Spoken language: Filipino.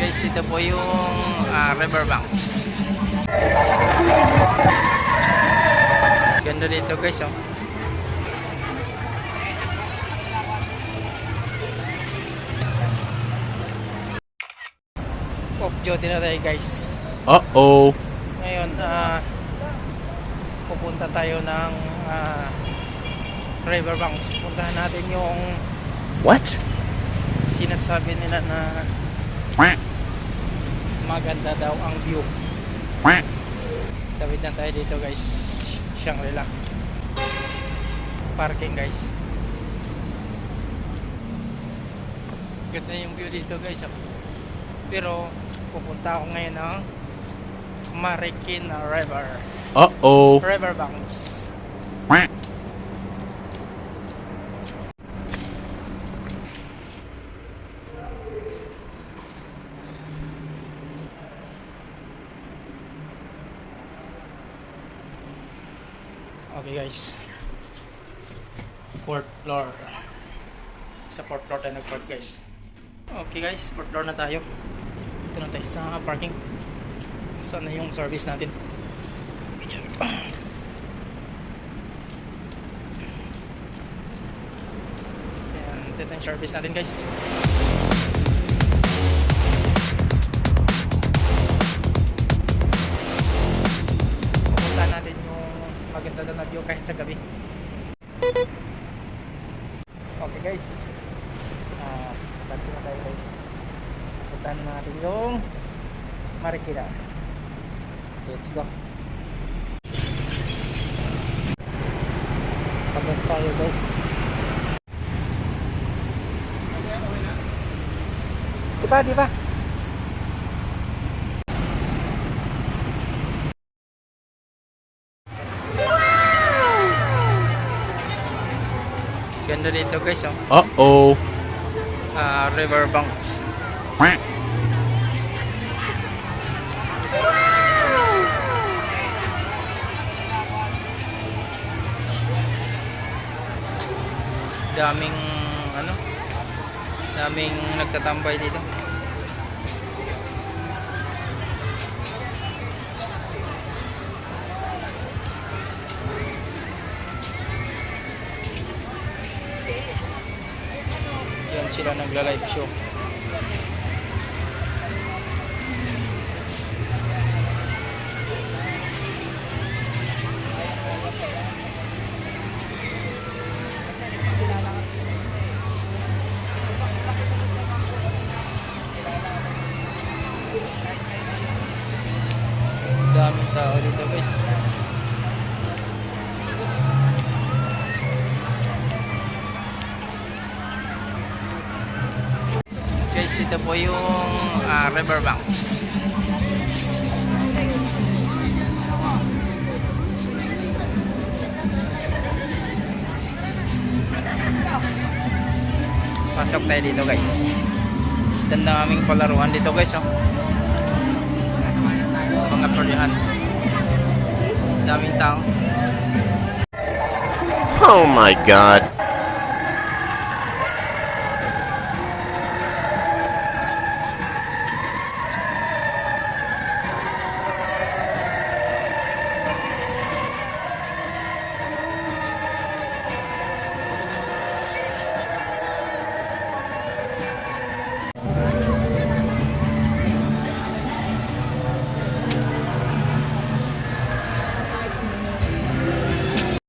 Guys, ito po yung ah, riverbanks. Ganda dito guys, oh. Off duty na tayo guys. Uh-oh. Ngayon, ah pupunta tayo ng ah, riverbanks. Puntahan natin yung What? sinasabi nila na maganda daw ang view. Tawid na tayo dito guys. Shangri-La. Parking guys. Ganda yung view dito guys. Pero pupunta ako ngayon ng Marikina River. Uh-oh. Riverbanks. Okay guys. Fourth floor. Sa fourth floor tayo nag-park guys. Okay guys, fourth floor na tayo. Ito na tayo sa parking. Saan na yung service natin? Ayan, ito yung service natin guys. Kahit sa gabi. Okay guys. Uh, na tayo guys. Puntahan na natin yung Marikina. Let's go. Tapos tayo guys. Di ba, Ganda dito guys, oh. Uh-oh. Ah, riverbanks. Daming ano? Daming nagtatambay dito. Sila nagla-live show. Guys, ito po yung ah, riverbanks. Pasok tayo dito guys. Ganda aming palaruan dito guys. Oh. Mga tulihan. Daming tao. Oh my god.